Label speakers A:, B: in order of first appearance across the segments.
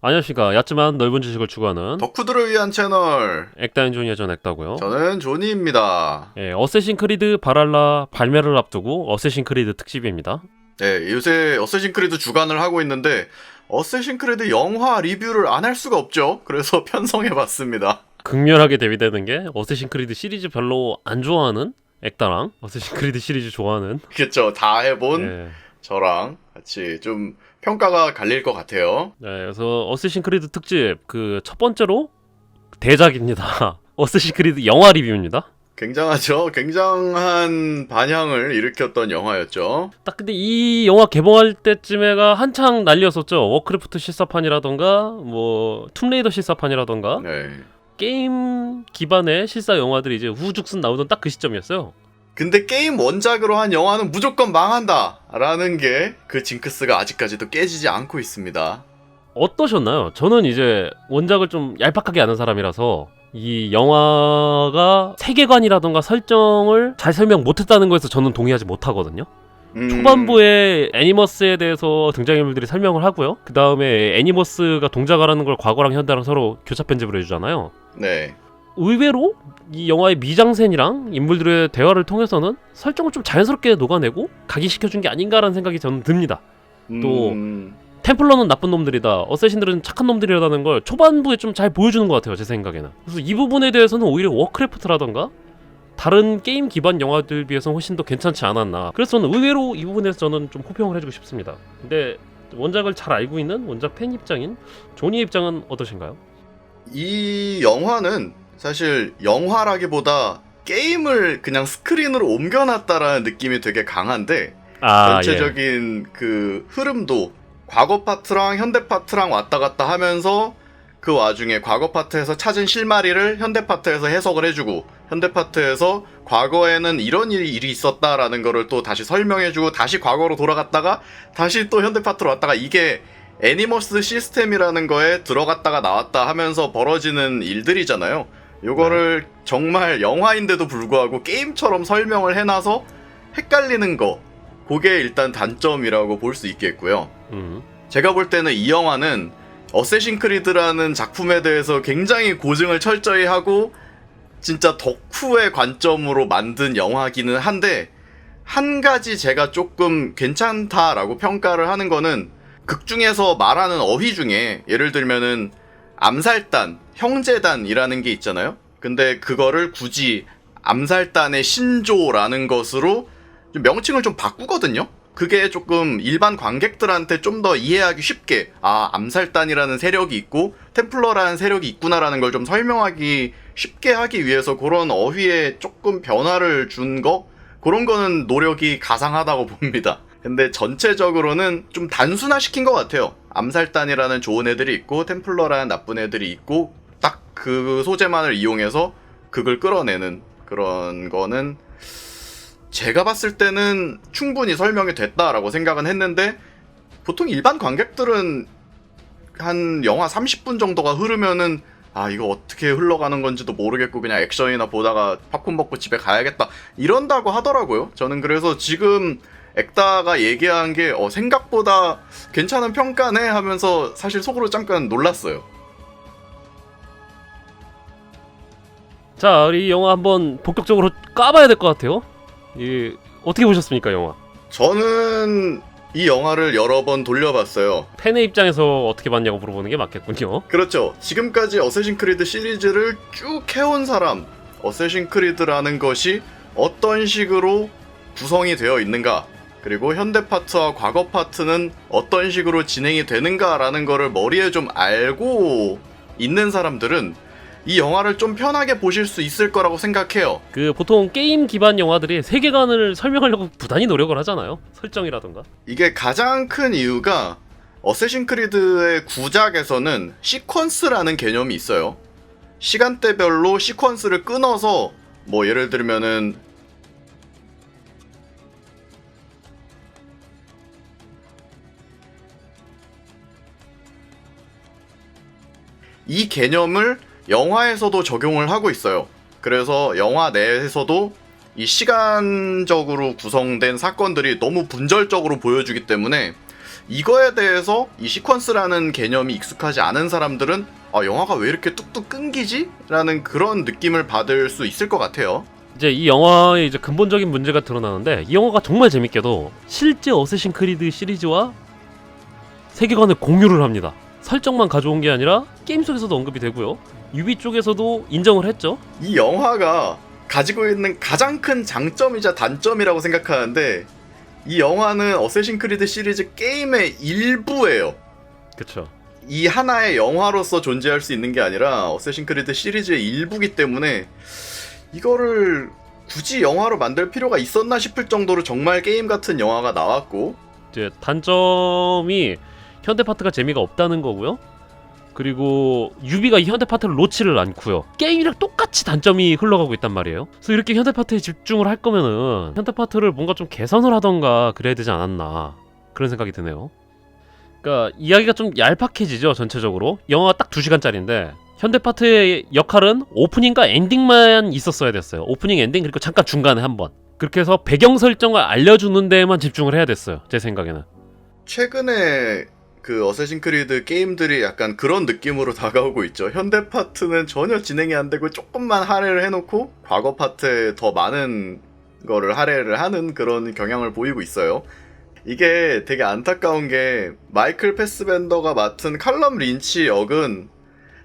A: 안녕하십니까 얕지만 넓은 지식을 추구하는
B: 덕후들을 위한 채널
A: 액다인 존이의 전 액다고요.
B: 저는 조니입니다.
A: 예, 어쌔신 크리드 바랄라 발매를 앞두고 어쌔신 크리드 특집입니다.
B: 네, 요새 어쌔신 크리드 주간을 하고 있는데 어쌔신 크리드 영화 리뷰를 안 할 수가 없죠. 그래서 편성해봤습니다.
A: 극렬하게 대비되는 게 어쌔신 크리드 시리즈 별로 안 좋아하는 액다랑 어쌔신 크리드 시리즈 좋아하는
B: 그쵸? 다 해본
A: 예.
B: 저랑 같이 좀 평가가 갈릴 것 같아요.
A: 네, 그래서 어쌔신 크리드 특집 그 첫 번째로 대작입니다. 어쌔신 크리드 영화 리뷰입니다.
B: 굉장하죠? 굉장한 반향을 일으켰던 영화였죠.
A: 딱 근데 이 영화 개봉할 때쯤에가 한창 난리였었죠. 워크래프트 실사판이라던가 뭐 툼레이더 실사판이라던가
B: 네.
A: 게임 기반의 실사 영화들이 이제 우후죽순 나오던 딱 그 시점이었어요.
B: 근데 게임 원작으로 한 영화는 무조건 망한다! 라는 게 그 징크스가 아직까지도 깨지지 않고 있습니다.
A: 어떠셨나요? 저는 이제 원작을 좀 얄팍하게 아는 사람이라서 이 영화가 세계관이라던가 설정을 잘 설명 못했다는 거에서 저는 동의하지 못하거든요.
B: 음,
A: 초반부에 애니머스에 대해서 등장인물들이 설명을 하고요. 그 다음에 애니머스가 동작하라는 걸 과거랑 현대랑 서로 교차 편집을 해주잖아요.
B: 네.
A: 의외로 이 영화의 미장센이랑 인물들의 대화를 통해서는 설정을 좀 자연스럽게 녹아내고 각인시켜준 게 아닌가라는 생각이 저는 듭니다. 또
B: 음,
A: 템플러는 나쁜 놈들이다. 어쌔신들은 착한 놈들이라는 걸 초반부에 좀 잘 보여주는 것 같아요. 제 생각에는. 그래서 이 부분에 대해서는 오히려 워크래프트라던가 다른 게임 기반 영화들 비해서 훨씬 더 괜찮지 않았나. 그래서 저는 의외로 이 부분에서 저는 좀 호평을 해주고 싶습니다. 근데 원작을 잘 알고 있는 원작 팬 입장인 조니 입장은 어떠신가요?
B: 이 영화는 사실 영화라기보다 게임을 그냥 스크린으로 옮겨놨다라는 느낌이 되게 강한데
A: 아
B: 전체적인 그 흐름도 과거 파트랑 현대 파트랑 왔다 갔다 하면서 그 와중에 과거 파트에서 찾은 실마리를 현대 파트에서 해석을 해주고 현대 파트에서 과거에는 이런 일이, 일이 있었다라는 거를 또 다시 설명해주고 다시 과거로 돌아갔다가 다시 또 현대 파트로 왔다가 이게 애니머스 시스템이라는 거에 들어갔다가 나왔다 하면서 벌어지는 일들이잖아요. 요거를 정말 영화인데도 불구하고 게임처럼 설명을 해놔서 헷갈리는 거 그게 일단 단점이라고 볼 수 있겠고요.
A: 음.
B: 제가 볼 때는 이 영화는 어쌔신 크리드라는 작품에 대해서 굉장히 고증을 철저히 하고 진짜 덕후의 관점으로 만든 영화기는 한데 한 가지 제가 조금 괜찮다라고 평가를 하는 거는 극 중에서 말하는 어휘 중에 예를 들면은 암살단, 형제단이라는 게 있잖아요. 근데 그거를 굳이 암살단의 신조라는 것으로 좀 명칭을 좀 바꾸거든요. 그게 조금 일반 관객들한테 좀 더 이해하기 쉽게 아 암살단이라는 세력이 있고 템플러라는 세력이 있구나라는 걸 좀 설명하기 쉽게 하기 위해서 그런 어휘에 조금 변화를 준 거 그런 거는 노력이 가상하다고 봅니다. 근데 전체적으로는 좀 단순화시킨 것 같아요. 암살단이라는 좋은 애들이 있고 템플러라는 나쁜 애들이 있고 딱 그 소재만을 이용해서 극을 끌어내는 그런 거는 제가 봤을 때는 충분히 설명이 됐다라고 생각은 했는데 보통 일반 관객들은 한 영화 30분 정도가 흐르면은 아 이거 어떻게 흘러가는 건지도 모르겠고 그냥 액션이나 보다가 팝콘 먹고 집에 가야겠다 이런다고 하더라고요. 저는 그래서 지금 액다가 얘기한 게 어, 생각보다 괜찮은 평가네 하면서 사실 속으로 잠깐 놀랐어요.
A: 자, 우리 이 영화 한번 본격적으로 까봐야 될 것 같아요. 이 어떻게 보셨습니까, 영화?
B: 저는 이 영화를 여러 번 돌려봤어요.
A: 팬의 입장에서 어떻게 봤냐고 물어보는 게 맞겠군요.
B: 그렇죠. 지금까지 어쌔신 크리드 시리즈를 쭉 해온 사람, 어쌔신 크리드라는 것이 어떤 식으로 구성이 되어 있는가, 그리고 현대 파트와 과거 파트는 어떤 식으로 진행이 되는가라는 거를 머리에 좀 알고 있는 사람들은 이 영화를 좀 편하게 보실 수 있을 거라고 생각해요.
A: 그 보통 게임 기반 영화들이 세계관을 설명하려고 부단히 노력을 하잖아요. 설정이라던가.
B: 이게 가장 큰 이유가 어쌔신 크리드의 구작에서는 시퀀스라는 개념이 있어요. 시간대별로 시퀀스를 끊어서 뭐 예를 들면은 이 개념을 영화에서도 적용을 하고 있어요. 그래서 영화 내에서도 이 시간적으로 구성된 사건들이 너무 분절적으로 보여주기 때문에 이거에 대해서 이 시퀀스라는 개념이 익숙하지 않은 사람들은 아, 영화가 왜 이렇게 뚝뚝 끊기지? 라는 그런 느낌을 받을 수 있을 것 같아요.
A: 이제 이 영화의 이제 근본적인 문제가 드러나는데 이 영화가 정말 재밌게도 실제 어쌔신 크리드 시리즈와 세계관을 공유를 합니다. 설정만 가져온 게 아니라 게임 속에서도 언급이 되고요. 유비 쪽에서도 인정을 했죠.
B: 이 영화가 가지고 있는 가장 큰 장점이자 단점이라고 생각하는데 이 영화는 어쌔신 크리드 시리즈 게임의 일부예요.
A: 그쵸.
B: 이 하나의 영화로서 존재할 수 있는 게 아니라 어쌔신 크리드 시리즈의 일부기 때문에 이거를 굳이 영화로 만들 필요가 있었나 싶을 정도로 정말 게임 같은 영화가 나왔고
A: 이제 단점이 현대 파트가 재미가 없다는 거고요. 그리고 유비가 이 현대 파트를 놓지를 않고요. 게임이랑 똑같이 단점이 흘러가고 있단 말이에요. 그래서 이렇게 현대 파트에 집중을 할 거면은 현대 파트를 뭔가 좀 개선을 하던가 그래야 되지 않았나 그런 생각이 드네요. 그러니까 이야기가 좀 얄팍해지죠 전체적으로. 영화가 딱 2시간짜리인데 현대 파트의 역할은 오프닝과 엔딩만 있었어야 됐어요. 오프닝, 엔딩 그리고 잠깐 중간에 한 번. 그렇게 해서 배경 설정을 알려주는 데에만 집중을 해야 됐어요. 제 생각에는.
B: 최근에 그 어쌔신 크리드 게임들이 약간 그런 느낌으로 다가오고 있죠. 현대 파트는 전혀 진행이 안 되고 조금만 할애를 해놓고 과거 파트에 더 많은 거를 할애를 하는 그런 경향을 보이고 있어요. 이게 되게 안타까운 게 마이클 패스벤더가 맡은 칼럼 린치 역은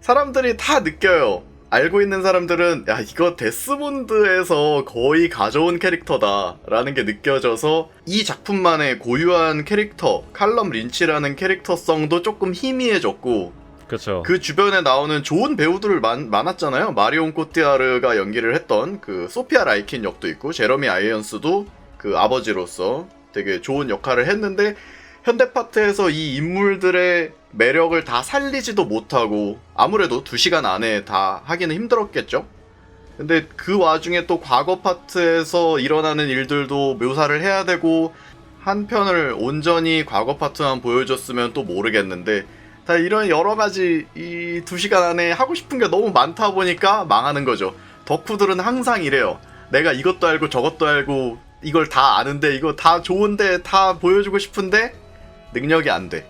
B: 사람들이 다 느껴요. 알고 있는 사람들은 야 이거 데스몬드에서 거의 가져온 캐릭터다라는 게 느껴져서 이 작품만의 고유한 캐릭터 칼럼 린치라는 캐릭터성도 조금 희미해졌고
A: 그렇죠.
B: 그 주변에 나오는 좋은 배우들 많, 많았잖아요. 마리온 코티아르가 연기를 했던 그 소피아 라이킨 역도 있고 제러미 아이언스도 그 아버지로서 되게 좋은 역할을 했는데 현대 파트에서 이 인물들의 매력을 다 살리지도 못하고 아무래도 2시간 안에 다 하기는 힘들었겠죠. 근데 그 와중에 또 과거 파트에서 일어나는 일들도 묘사를 해야 되고 한 편을 온전히 과거 파트만 보여줬으면 또 모르겠는데 다 이런 여러 가지 이두 시간 안에 하고 싶은 게 너무 많다 보니까 망하는 거죠. 덕후들은 항상 이래요. 내가 이것도 알고 저것도 알고 이걸 다 아는데 이거 다 좋은데 다 보여주고 싶은데 능력이 안 돼.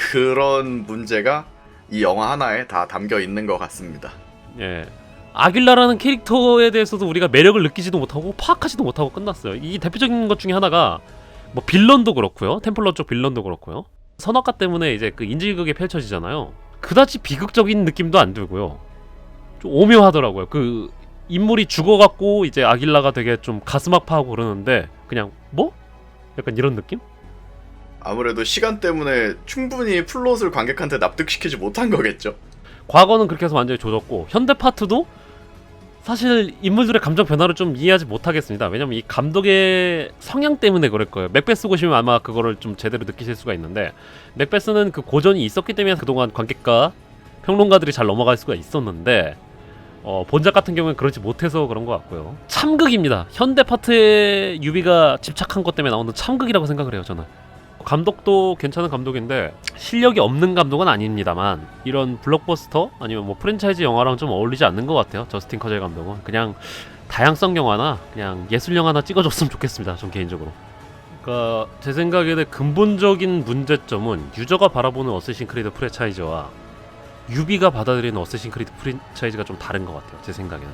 B: 그런 문제가 이 영화 하나에 다 담겨 있는 것 같습니다.
A: 예. 아길라라는 캐릭터에 대해서도 우리가 매력을 느끼지도 못하고 파악하지도 못하고 끝났어요. 이 대표적인 것 중에 하나가 뭐 빌런도 그렇고요. 템플러 쪽 빌런도 그렇고요. 선악과 때문에 이제 그 인질극이 펼쳐지잖아요. 그다지 비극적인 느낌도 안 들고요. 좀 오묘하더라고요. 그 인물이 죽어갖고 이제 아길라가 되게 좀 가슴 아파하고 그러는데 그냥 뭐? 약간 이런 느낌?
B: 아무래도 시간 때문에 충분히 플롯을 관객한테 납득시키지 못한 거겠죠.
A: 과거는 그렇게 해서 완전히 조졌고 현대 파트도 사실 인물들의 감정 변화를 좀 이해하지 못하겠습니다. 왜냐면 이 감독의 성향 때문에 그럴 거예요. 맥베스 보시면 아마 그거를 좀 제대로 느끼실 수가 있는데 맥베스는 그 고전이 있었기 때문에 그동안 관객과 평론가들이 잘 넘어갈 수가 있었는데 어, 본작 같은 경우는 그렇지 못해서 그런 것 같고요. 참극입니다. 현대 파트에 유비가 집착한 것 때문에 나오는 참극이라고 생각을 해요. 저는. 감독도 괜찮은 감독인데 실력이 없는 감독은 아닙니다만 이런 블록버스터 아니면 뭐 프랜차이즈 영화랑 좀 어울리지 않는 것 같아요. 저스틴 커젤 감독은. 그냥 다양성 영화나 그냥 예술 영화나 찍어줬으면 좋겠습니다 전 개인적으로. 그러니까 제 생각에는 근본적인 문제점은 유저가 바라보는 어쌔신 크리드 프랜차이즈와 유비가 받아들이는 어쌔신 크리드 프랜차이즈가 좀 다른 것 같아요 제 생각에는.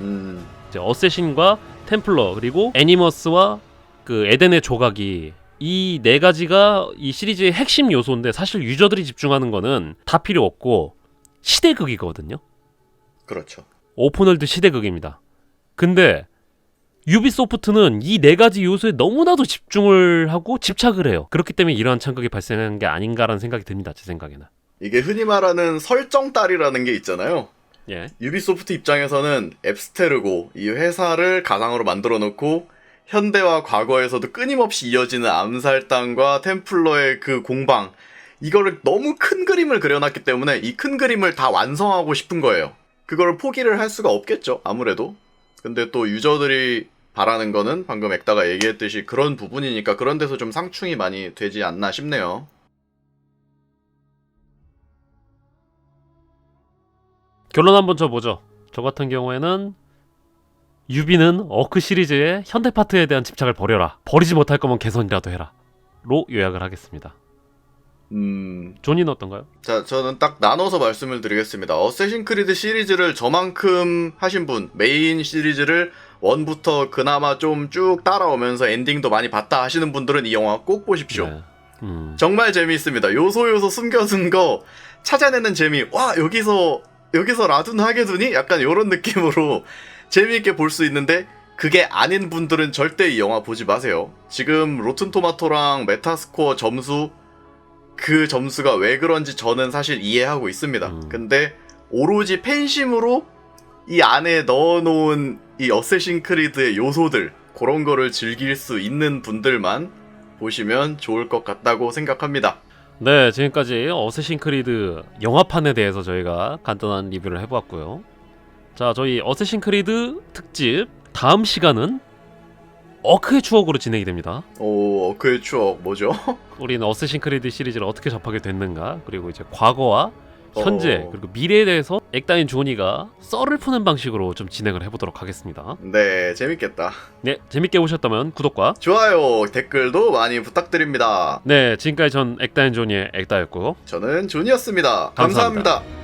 B: 음,
A: 이제 어쌔신과 템플러 그리고 애니머스와 그 에덴의 조각이 이 네 가지가 이 시리즈의 핵심 요소인데 사실 유저들이 집중하는 거는 다 필요 없고 시대극이거든요.
B: 그렇죠.
A: 오픈월드 시대극입니다. 근데 유비소프트는 이 네 가지 요소에 너무나도 집중을 하고 집착을 해요. 그렇기 때문에 이러한 참극이 발생하는 게 아닌가라는 생각이 듭니다. 제 생각에는.
B: 이게 흔히 말하는 설정 딸이라는 게 있잖아요.
A: 예.
B: 유비소프트 입장에서는 앱스테르고 이 회사를 가상으로 만들어 놓고 현대와 과거에서도 끊임없이 이어지는 암살당과 템플러의 그 공방 이거를 너무 큰 그림을 그려놨기 때문에 이 큰 그림을 다 완성하고 싶은 거예요. 그걸 포기를 할 수가 없겠죠. 아무래도. 근데 또 유저들이 바라는 거는 방금 액다가 얘기했듯이 그런 부분이니까 그런 데서 좀 상충이 많이 되지 않나 싶네요.
A: 결론 한번 쳐보죠. 저 같은 경우에는 유비는 어크 시리즈의 현대 파트에 대한 집착을 버려라. 버리지 못할 거면 개선이라도 해라. 요약을 하겠습니다.
B: 음,
A: 존이는 어떤가요?
B: 자, 저는 딱 나눠서 말씀을 드리겠습니다. 어쌔신 크리드 시리즈를 저만큼 하신 분, 메인 시리즈를 원부터 그나마 좀 쭉 따라오면서 엔딩도 많이 봤다 하시는 분들은 이 영화 꼭 보십시오.
A: 네. 음.
B: 정말 재미있습니다. 요소 요소 숨겨둔 거 찾아내는 재미. 와 여기서 여기서 라둔 하게 두니? 약간 이런 느낌으로 재미있게 볼 수 있는데 그게 아닌 분들은 절대 이 영화 보지 마세요. 지금 로튼 토마토랑 메타스코어 점수 그 점수가 왜 그런지 저는 사실 이해하고 있습니다.
A: 음.
B: 근데 오로지 팬심으로 이 안에 넣어놓은 이 어쌔신 크리드의 요소들 그런 거를 즐길 수 있는 분들만 보시면 좋을 것 같다고 생각합니다.
A: 네, 지금까지 어쌔신 크리드 영화판에 대해서 저희가 간단한 리뷰를 해보았고요. 자, 저희 어쌔신 크리드 특집 다음 시간은 어크의 추억으로 진행이 됩니다.
B: 오, 그의 추억 뭐죠?
A: 우리는 어쌔신 크리드 시리즈를 어떻게 접하게 됐는가, 그리고 이제 과거와 현재
B: 어.
A: 그리고 미래에 대해서 액다인 조니가 썰을 푸는 방식으로 좀 진행을 해보도록 하겠습니다.
B: 네, 재밌겠다.
A: 네, 재밌게 보셨다면 구독과
B: 좋아요, 댓글도 많이 부탁드립니다.
A: 네, 지금까지 전 액다인 조니의 액다였고
B: 저는 존이었습니다
A: 감사합니다.
B: 감사합니다.